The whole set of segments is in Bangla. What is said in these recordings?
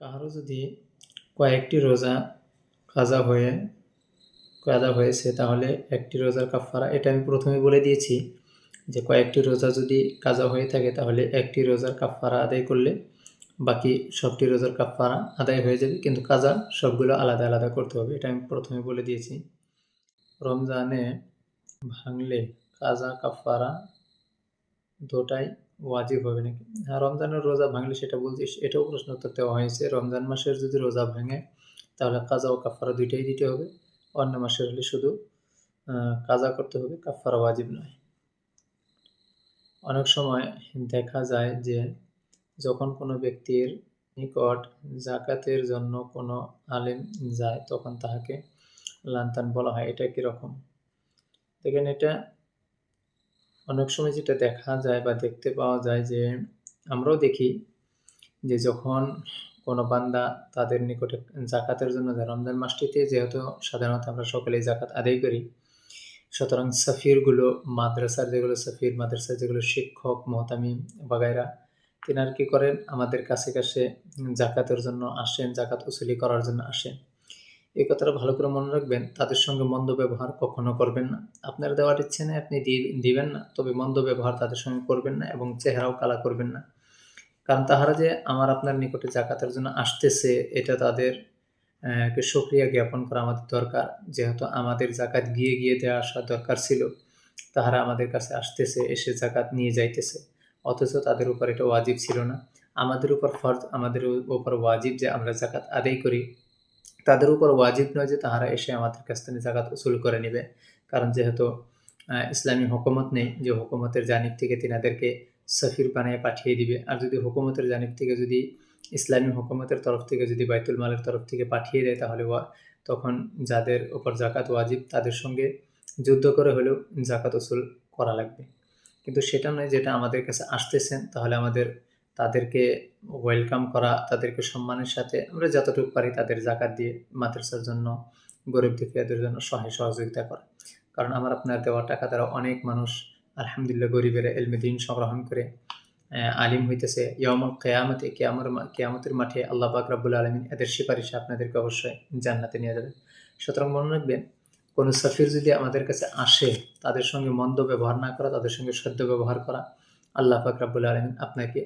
কারও যদি কয়েকটি রোজা কাজা হয়ে, কাজা হয়েছে, তাহলে একটি রোজার কাফারা এটা আমি প্রথমে বলে দিয়েছি যে কয়েকটি রোজা যদি কাজা হয়ে থাকে, তাহলে একটি রোজার কাফারা আদায় করলে বাকি সবটি রোজার কাফারা আদায় হয়ে যাবে, কিন্তু কাজা সবগুলো আলাদা আলাদা করতে হবে, এটা আমি প্রথমে বলে দিয়েছি। রমজানে ভাঙলে কাজা কাফারা দুটাই ওয়াজিব হবে নাকি? হ্যাঁ রমজানের রোজা ভাঙলে সেটা বলছিস, এটাও প্রশ্ন উত্তর দেওয়া হয়েছে। রমজান মাসের যদি রোজা ভাঙে, তাহলে কাজা ও কাফারা দুইটাই দিতে হবে। অন্য মাসের হলে শুধু কাজা করতে হবে কাফারা ওয়াজিব নয়। অনেক সময় দেখা যায় যে, যখন কোনো ব্যক্তির নিকট জাকাতের জন্য কোনো আলেম যায়, তখন তাহাকে লান্তান বলা হয়। এটা কীরকম? দেখেন, এটা অনেক সময় যেটা দেখা যায় বা দেখতে পাওয়া যায় যে, আমরাও দেখি যে যখন কোনো বান্দা তাদের নিকটে জাকাতের জন্য যায়, রমজান মাসটিতে যেহেতু সাধারণত আমরা সকলেই জাকাত আদায় করি, সুতরাং সাফিরগুলো, মাদ্রাসার যেগুলো সাফির, মাদ্রাসার যেগুলো শিক্ষক মহতামি বাগাইরা তিনি আর কি করেন? আমাদের কাছে কাছে জাকাতের জন্য আসেন, জাকাত উসুলি করার জন্য আসেন। এই কথাটা ভালো করে মনে রাখবেন, তাদের সঙ্গে মন্দ ব্যবহার কখনো করবেন না। আপনার দেওয়ার ইচ্ছে নেই, আপনি দিবেন না। তবে মন্দ ব্যবহার তাদের সঙ্গে করবেন না এবং চেহারাও কালা করবেন না। কারণ তাহারা যে আমার আপনার নিকটে জাকাতের জন্য আসতেছে, এটা তাদের কে সক্রিয়া জ্ঞাপন করা আমাদের দরকার। যেহেতু আমাদের জাকাত গিয়ে গিয়ে দেওয়া আসা দরকার ছিল, তাহারা আমাদের কাছে আসতেছে, এসে জাকাত নিয়ে যাইতেছে। অথচ তাদের উপর এটা ওয়াজিব ছিল না। আমাদের উপর ফর্জ, আমাদের উপর ওয়াজিব যে আমরা জাকাত আদায় করি। তাদের উপর ওয়াজিব নয় যে তাহারা এসে আমাদের কাছ থেকে জাকাত উসুল করে নেবে। কারণ যেহেতু ইসলামী হুকুমত নেই যে হুকুমতের জানিব থেকে তিনাদেরকে সফির বানিয়ে পাঠিয়ে দিবে। আর যদি হুকুমতের জানিব থেকে যদি, ইসলামী হুকুমতের তরফ থেকে যদি বাইতুল মালের তরফ থেকে পাঠিয়ে দেয় তাহলে তখন যাদের ওপর জাকাত ওয়াজিব তাদের সঙ্গে যুদ্ধ করে হলেও জাকাত উসুল করা লাগবে। কিন্তু সেটা নয় যেটা আমাদের কাছে আসতেছেন তাহলে আমাদের তাদেরকে ওয়েলকাম করা, তাদেরকে সম্মানের সাথে আমরা যতটুকু পারি তাদের জাকাত দিয়ে মাদ্রাসার জন্য, গরিব দুঃখীদের জন্য সহায় সহযোগিতা করা। কারণ আমার আপনার দেওয়া টাকা দ্বারা অনেক মানুষ আলহামদুলিল্লাহ গরিবের এলমে দিন সংগ্রহণ করে আলিম হইতেছে। ইয়ম কেয়ামতে, কেয়ামর কেয়ামতের মাঠে আল্লাহ পাক রাবুল আলমিন এদের সিফারিশে আপনাদেরকে অবশ্যই জান্নাতে নিয়ে যাবে সুতরাং মনে রাখবেন, কোনো সাফির যদি আমাদের কাছে আসে, তাদের সঙ্গে মন্দ ব্যবহার না করা, তাদের সঙ্গে সদ্য ব্যবহার করা, আল্লাহ পাক রাবুল আলমিন আপনাকে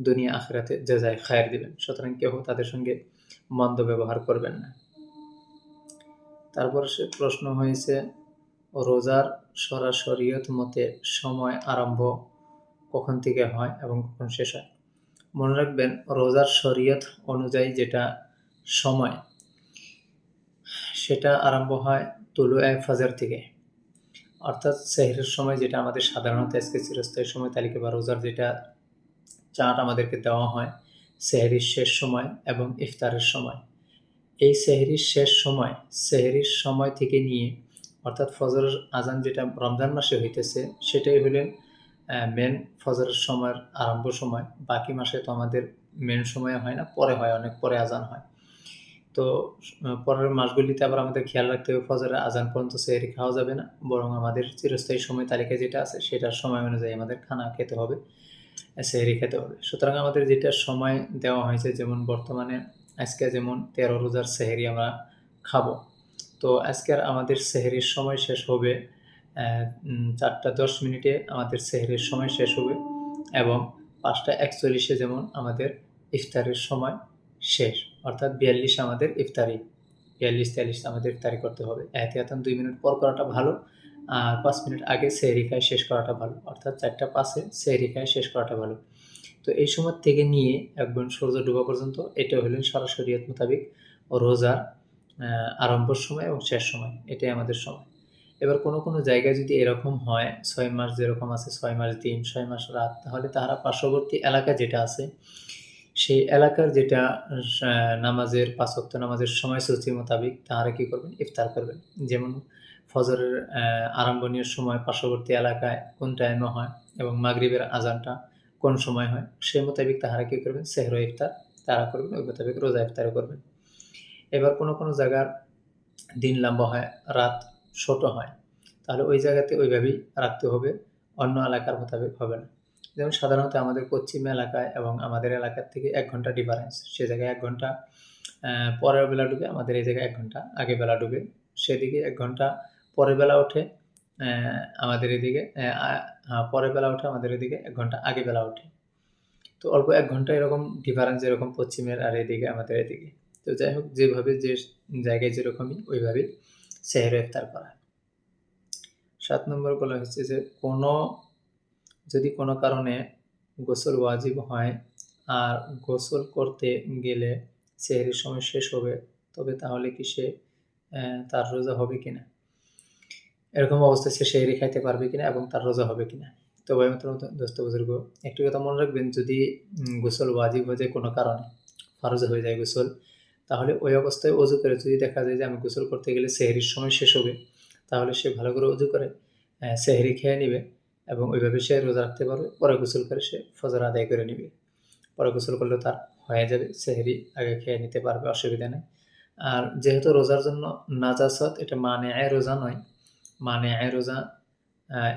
দুনিয়া আখরাতে যায় খায়ের দিবেন। সুতরাং কেউ তাদের সঙ্গে মন্দ ব্যবহার করবেন না। তারপর সে প্রশ্ন হয়েছে, রোজার সরাসরিয়ত মতে সময় আরম্ভ কখন থেকে হয় এবং কখন শেষ হয়? মনে রাখবেন, রোজার শরীয়ত অনুযায়ী যেটা সময়, সেটা আরম্ভ হয় তুলু এক ফাজার থেকে। অর্থাৎ সেহরের সময় যেটা আমাদের সাধারণত আজকে চিরস্থায়ী সময় তালিকা বা রোজার যেটা চাট আমাদেরকে দেওয়া হয় সেহরির শেষ সময় এবং ইফতারের সময়। এই সেহরির শেষ সময়, সেহরির সময় থেকে নিয়ে, অর্থাৎ ফজরের আজান যেটা রমজান মাসে হইতেছে, সেটাই হলেন মেন ফজরের সময়ের আরম্ভ সময়। বাকি মাসে তো আমাদের মেন সময় হয় না, পরে হয়, অনেক পরে আজান হয়। তো পরের মাসগুলিতে আবার আমাদের খেয়াল রাখতে হবে, ফজরের আজান পর্যন্ত সেহরি খাওয়া যাবে না। বরং আমাদের চিরস্থায়ী সময় তালিকা যেটা আছে, সেটার সময় অনুযায়ী আমাদের খানা খেতে হবে। সেহরি খেতে হবে। সুতরাং আমাদের যেটা সময় দেওয়া হয়েছে, যেমন বর্তমানে আজকে যেমন তেরো রোজার সেহেরি আমরা খাব। তো আজকের আমাদের সেহেরির সময় শেষ হবে চারটা দশ মিনিটে আমাদের সেহেরির সময় শেষ হবে এবং পাঁচটা একচল্লিশে যেমন আমাদের ইফতারের সময় শেষ। অর্থাৎ বিয়াল্লিশ আমাদের ইফতারি, বিয়াল্লিশ তেয়াল্লিশ আমাদের ইফতারি করতে হবে। এহতিয়াতন দুই মিনিট পর করাটা ভালো। আর পাঁচ মিনিট আগে সেহরি খায় শেষ করাটা ভালো। অর্থাৎ চারটা পাশে সেহরি খায় শেষ করাটা ভালো। তো এই সময় থেকে নিয়ে একবার সূর্য ডুবা পর্যন্ত এটা হলেন সরাসরি মোতাবিক রোজার আরম্ভর সময় এবং শেষ সময়। এটাই আমাদের সময়। এবার কোনো কোনো জায়গায় যদি এরকম হয়, ছয় মাস যেরকম আছে, ছয় মাস দিন, ছয় মাস রাত, তাহলে তারা পার্শ্ববর্তী এলাকা যেটা আছে, সেই এলাকার যেটা নামাজের পাঁচক্ত নামাজের সময়সূচি মোতাবেক তাহারা কী করবেন? ইফতার করবেন। যেমন ফজরের আরম্ভনীয় সময় পার্শ্ববর্তী এলাকায় কোন টাইমে হয় এবং মাগরীবের আজানটা কোন সময় হয় সেই মোতাবেক তাহারা কী করবেন? সেহর ইফতার তারা করবেন, ওই মোতাবেক রোজা ইফতারও করবেন। এবার কোনো কোনো জায়গার দিন লম্বা হয়, রাত ছোট হয়, তাহলে ওই জায়গাতে ওইভাবেই রাখতে হবে, অন্য এলাকার মোতাবেক হবে না। যেমন সাধারণত আমাদের পশ্চিম এলাকায় এবং আমাদের এলাকার থেকে এক ঘণ্টা ডিফারেন্স সে জায়গায় এক ঘণ্টা পরের বেলা ডুবে আমাদের এই জায়গায় এক ঘণ্টা আগে বেলা ডুবে, সেদিকে এক ঘণ্টা পরের বেলা ওঠে আমাদের এদিকে পরের বেলা ওঠে আমাদের এদিকে, এক ঘণ্টা আগে বেলা ওঠে তো অল্প এক ঘণ্টা এরকম ডিফারেন্স এরকম পশ্চিমের আর এদিকে আমাদের এদিকে। তো যাই হোক, যেভাবে যে জায়গায় যেরকমই, ওইভাবেই সেহের ইফতার করা। সাত নম্বর বলা হচ্ছে যে, কোনো, যদি কোনো কারণে গোসল ওয়াজিব হয় আর গোসল করতে গেলে সেহেরির সময় শেষ হবে, তবে তাহলে কি সে তার রোজা হবে কিনা? এরকম অবস্থায় সে সেহেরি খাইতে পারবে কিনা এবং তার রোজা হবে কিনা? তো ভাই মতো দোস্ত, বুজুর্গ, একটি কথা মনে রাখবেন, যদি গোসল ওয়াজিব হয়ে যায় কোনো কারণে ফরজ হয়ে যায় গোসল, তাহলে ওই অবস্থায় অজু করে যদি দেখা যায় যে আমি গোসল করতে গেলে সেহেরির সময় শেষ হবে, তাহলে সে ভালো করে অজু করে সেহেরি খেয়ে নিবে এবং ওইভাবে সে রোজা রাখতে পারবে, পরে গোসল করে সে ফজর আদায় করে নিবে। পরে গোসল করলে তার হয়ে যাবে, সেহরি আগে খেয়ে নিতে পারবে, অসুবিধা নেই। আর যেহেতু রোজার জন্য নাজাসত, এটা মানে রোজা নয় মানে রোজা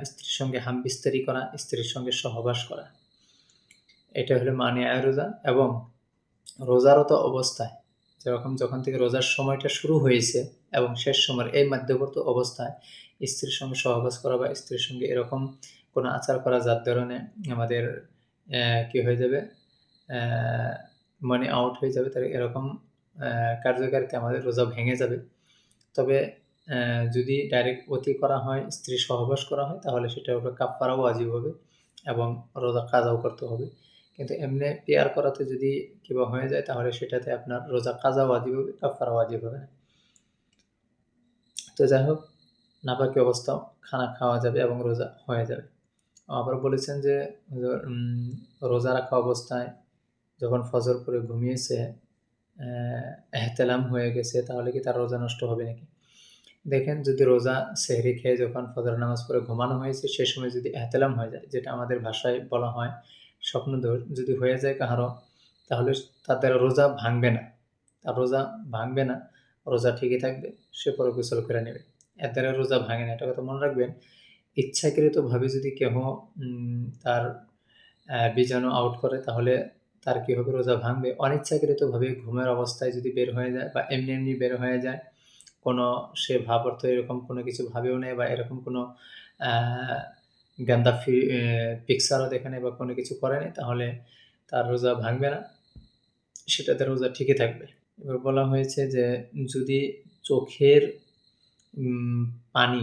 স্ত্রীর সঙ্গে হাম বিস্তারি করা, স্ত্রীর সঙ্গে সহবাস করা। এটা হলো মানে রোজা এবং রোজারত অবস্থায়। যেরকম যখন থেকে রোজার সময়টা শুরু হয়েছে এবং শেষ সময়ের এই মধ্যবর্তী অবস্থায় স্ত্রীর সঙ্গে সহবাস করা বা স্ত্রীর সঙ্গে এরকম কোনো আচার করা, যার ধরনে আমাদের কি হয়ে যাবে মানে আউট হয়ে যাবে, তার এরকম কার্যকারিতা আমাদের রোজা ভেঙে যাবে। তবে যদি ডাইরেক্ট অতি করা হয়, স্ত্রী সহবাস করা হয়, তাহলে সেটা উপরে কাপড়াও আজিব হবে এবং রোজা কাজাও করতে হবে। কিন্তু এমনি পেয়ার করাতে যদি কিবা হয়ে যায়, তাহলে সেটাতে আপনার রোজা কাজাও আজিব হবে কাপড়াও আজিব হবে তো যাই হোক নাপাকি অবস্থাও খানা খাওয়া যাবে এবং রোজা হয়ে যাবে। আবার বলেছেন যে রোজা রাখা অবস্থায় যখন ফজর করে ঘুমিয়েছে এহতেলাম হয়ে গেছে, তাহলে কি তার রোজা নষ্ট হবে নাকি? দেখেন যদি রোজা সেহরি খেয়ে যখন ফজর নামাজ পরে ঘুমানো হয়েছে, সে সময় যদি এহতেলাম হয়ে যায়, যেটা আমাদের ভাষায় বলা হয় স্বপ্নদোষ যদি হয়ে যায় কাহারও, তাহলে তাদের রোজা ভাঙবে না। তার রোজা ভাঙবে না, রোজা ঠিকই থাকবে, সে পরে গোসল করে নেবে। এর দ্বারা রোজা ভাঙে না, এটা কথা মনে রাখবেন। ইচ্ছাকৃতভাবে যদি কেহ তার বীজাণু আউট করে, তাহলে তার কী হবে? রোজা ভাঙবে। অনিচ্ছাকৃতভাবে ঘুমের অবস্থায় যদি বের হয়ে যায় বা এমনি এমনি বের হয়ে যায় কোনো সে ভাব অর্থ এরকম কোনো কিছু ভাবেও নেই বা এরকম কোনো গান্দা ফি পিকচারও দেখে নেই বা কোনো কিছু করে নেই তাহলে তার রোজা ভাঙবে না। সেটাতে রোজা ঠিকই থাকবে। এবার বলা হয়েছে যে যদি চোখের পানি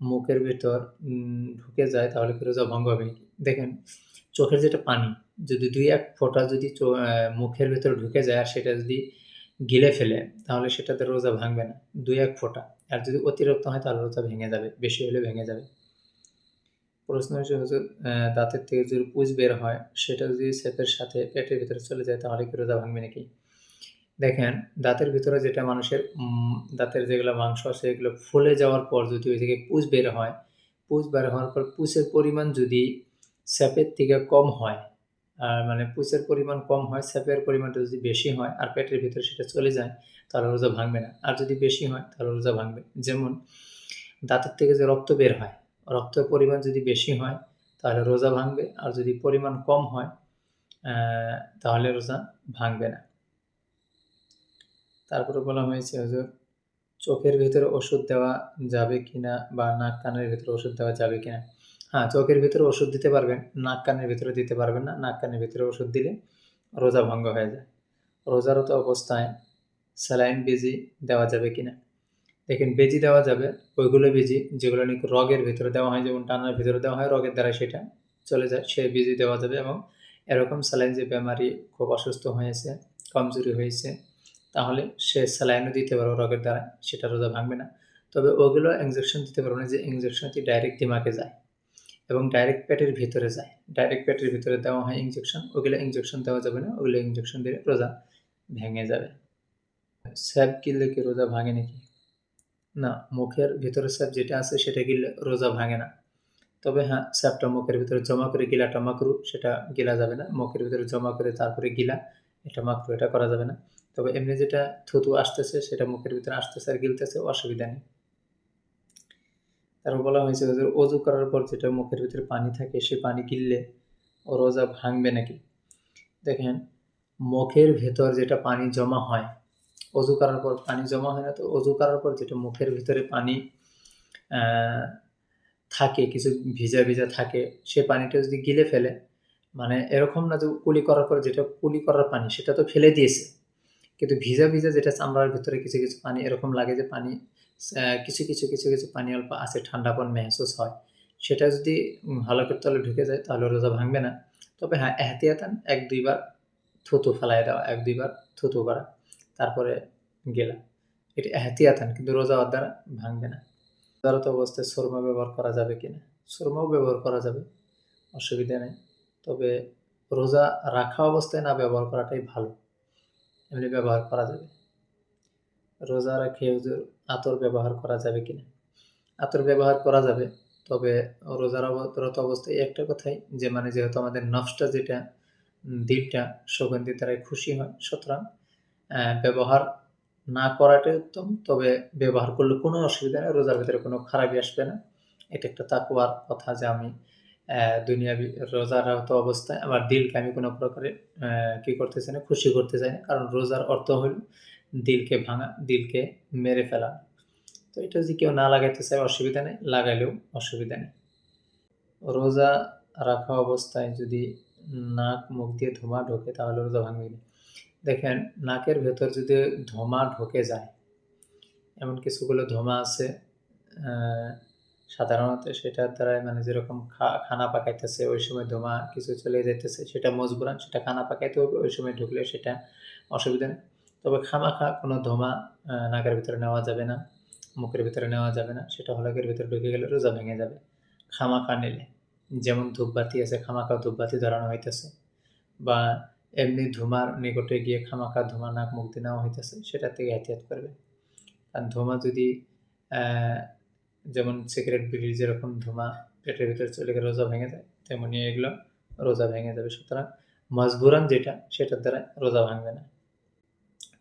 মুখের ভেতর ঢুকে যায়, তাহলে কি রোজা ভঙ্গ হবে? দেখেন, চোখের যেটা পানি, যদি দুই এক ফোঁটা যদি মুখের ভেতরে ঢুকে যায় আর সেটা যদি গিলে ফেলে, তাহলে সেটাতে রোজা ভাঙবে না। দুই এক ফোঁটা। আর যদি অতিরিক্ত হয়, তাহলে রোজা ভেঙে যাবে, বেশি হলে ভেঙে যাবে। প্রশ্ন হচ্ছে, হুজুর দাঁতের থেকে যদি পুজ বের হয়, সেটা যদি সেপের সাথে পেটের ভিতরে চলে যায়, তাহলে কি রোজা ভাঙবে নাকি? দেখেন, দাঁতের ভিতরে যেটা মানুষের দাঁতের যেগুলো মাংস আছে, এগুলো ফুলে যাওয়ার পর যদি ওই থেকে পুজ বের হয়, পুজ বের হওয়ার পর পুষের পরিমাণ যদি স্যাপের থেকে কম হয় মানে পুষের পরিমাণ কম হয় স্যাপের পরিমাণটা যদি বেশি হয় আর পেটের ভিতরে সেটা চলে যায়, তাহলে রোজা ভাঙবে না। আর যদি বেশি হয়, তাহলে রোজা ভাঙবে। যেমন দাঁতের থেকে যে রক্ত বের হয় রক্তের পরিমাণ যদি বেশি হয়, তাহলে রোজা ভাঙবে। আর যদি পরিমাণ কম হয় তাহলে রোজা ভাঙবে না। তারপরে বলা হয়েছে, হজর, চোখের ভিতরে ওষুধ দেওয়া যাবে কিনা বা নাক কানের ভিতরে ওষুধ দেওয়া যাবে কিনা? হ্যাঁ চোখের ভিতরে ওষুধ দিতে পারবেন, নাক কানের ভিতরে দিতে পারবেন না, নাক কানের ভিতরে ওষুধ দিলে রোজা ভঙ্গ হয়ে যায়। রোজারত অবস্থায় স্যালাইন বেজি দেওয়া যাবে কি না দেখেন, বেজি দেওয়া যাবে, ওইগুলো বেজি যেগুলো নাকি রগের ভিতরে দেওয়া হয়, যেমন টানার ভিতরে দেওয়া হয়, রগের দ্বারা সেটা চলে যায়, সে বেজি দেওয়া যাবে এবং এরকম স্যালাইন যে বেমারি খুব অসুস্থ হয়েছে, কমজোরি হয়েছে, তাহলে সে স্যালাইনও দিতে পারবে রগের দ্বারা সেটা রোজা ভাঙবে না। তবে ওগুলো ইঞ্জেকশন দিতে পারবে না, যে ইঞ্জেকশনটি ডাইরেক্ট দিমাগে যায়। এবং ডাইরেক্ট পেটের ভিতরে যায়। ডাইরেক্ট পেটের ভিতরে দেওয়া হয় ইঞ্জেকশন ওগুলো ইঞ্জেকশন দেওয়া যাবে না, ওগুলো ইঞ্জেকশন দিলে রোজা ভেঙে যাবে। স্যাপ গিললে কি রোজা ভাঙে নাকি? না, মুখের ভিতরে স্যাপ যেটা আছে সেটা গিললে রোজা ভাঙে না। তবে হ্যাঁ স্যাপটা মুখের ভিতরে জমা করে গিলাটা মাকরু, সেটা গিলা যাবে না। মুখের ভিতরে জমা করে তারপরে গিলা এটা মাকরু, এটা করা যাবে না। তবে এমনি যেটা থুতু আসতেছে, সেটা মুখের ভিতরে আসতেছে আর গিলতেছে, অসুবিধা নেই। তারপর বলা হয়েছে ওদের অজু করার পর যেটা মুখের ভিতরে পানি থাকে সে পানি গিললে রোজা ভাঙবে নাকি? দেখেন, মুখের ভেতর যেটা পানি জমা হয়, অজু করার পর পানি জমা হয় না, তো অজু করার পর যেটা মুখের ভিতরে পানি থাকে, কিছু ভিজা ভিজা থাকে, সে পানিটা যদি গিলে ফেলে মানে এরকম না যে কুলি করার পর যেটা কুলি করার পানি, সেটা তো ফেলে দিয়েছে। কিন্তু ভিজা ভিজা যেটা চামড়ার ভিতরে কিছু কিছু পানি, এরকম লাগে যে পানি কিছু কিছু কিছু কিছু পানি অল্প আছে ঠান্ডাপন মেহসুস হয়। সেটা যদি হালকের তলে ঢুকে যায়, তাহলে রোজা ভাঙবে না। তবে হ্যাঁ এহতিয়াতান এক, দুইবার থুতু ফেলাই দেওয়া, এক, দুইবার থুতু করা, তারপরে গেলা। এটা এহতিয়াতান, কিন্তু রোজা দ্বারা ভাঙবে না। রোজারত অবস্থায় সুরমা ব্যবহার করা যাবে কি না সুরমাও ব্যবহার করা যাবে, অসুবিধা নেই। তবে রোজা রাখা অবস্থায় না ব্যবহার করাটাই ভালো। এমনি ব্যবহার করা যাবে। রোজা রাখে হুজুর আতর ব্যবহার করা যাবে কিনা? আতর ব্যবহার করা যাবে তবে রোজার অবরত অবস্থায় একটা কথাই যে মানে যেহেতু আমাদের নফসটা যেটা দিলটা সুগন্ধি দ্বারাই খুশি হয় সুতরাং ব্যবহার না করাটাই উত্তম তবে ব্যবহার করলে কোনো অসুবিধা নেই রোজার ভিতরে কোনো খারাপই আসবে না। এটা একটা তাকুয়ার কথা যে আমি আহ, দুনিয়াবি রোজারত অবস্থায় আমার দিলকে আমি কোনো প্রকারে কি করতে চাই না খুশি করতে চাই না কারণ রোজার অর্থ হল দিলকে ভাঙা, দিলকে মেরে ফেলা। তো এটা যদি কেউ না লাগাইতে চায়, অসুবিধা নেই, লাগাইলেও অসুবিধা নেই। রোজা রাখা অবস্থায় যদি নাক, মুখ দিয়ে ধোঁয়া ঢোকে, তাহলে রোজা ভাঙবে না। দেখেন, নাকের ভেতর যদি ধোঁয়া ঢোকে যায়, এমন কিছুগুলো ধোঁয়া আছে সাধারণত সেটার দ্বারা মানে যেরকম খানা পাকাইতেছে, ওই সময় ধোঁয়া কিছু চলে যাইতেছে, সেটা মজবুরান, সেটা খানা পাকাইতে হবে, ওই সময় ঢুকলে সেটা অসুবিধা নেই। তবে খামাখা কোনো আহ, নাকের ভিতরে নেওয়া যাবে না মুখের ভিতরে নেওয়া যাবে না সেটা হলকের ভিতরে ঢুকে গেলে রোজা ভেঙে যাবে। খামাখা নিলে যেমন ধূপবাতি আছে খামাখা ধূপবাতি ধরানো হইতেছে বা এমনি ধুমার নিকটে গিয়ে খামাখা ধুমা নাক দিয়ে নেওয়া হইতেছে সেটা থেকে এহতিয়াত করবে। কারণ ধোঁয়া যদি যেমন সিগারেট বিড়ির যেরকম ধোঁয়া পেটের ভিতরে চলে গেলে রোজা ভেঙে যায় তেমনি এগুলো রোজা ভেঙে যাবে। সুতরাং মজবুরান যেটা সেটার দ্বারা রোজা ভাঙবে না।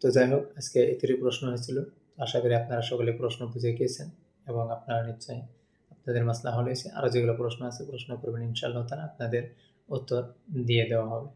তো যাই হোক, আজকে এতিরই প্রশ্ন হয়েছিল। আশা করি আপনারা সকলে প্রশ্ন বুঝে গিয়েছেন এবং আপনারা নিশ্চয়ই আপনাদের মাসলা হলেছে আরও যেগুলো প্রশ্ন আছে, প্রশ্ন করবেন ইনশাআল্লাহ তারা আপনাদের উত্তর দিয়ে দেওয়া হবে।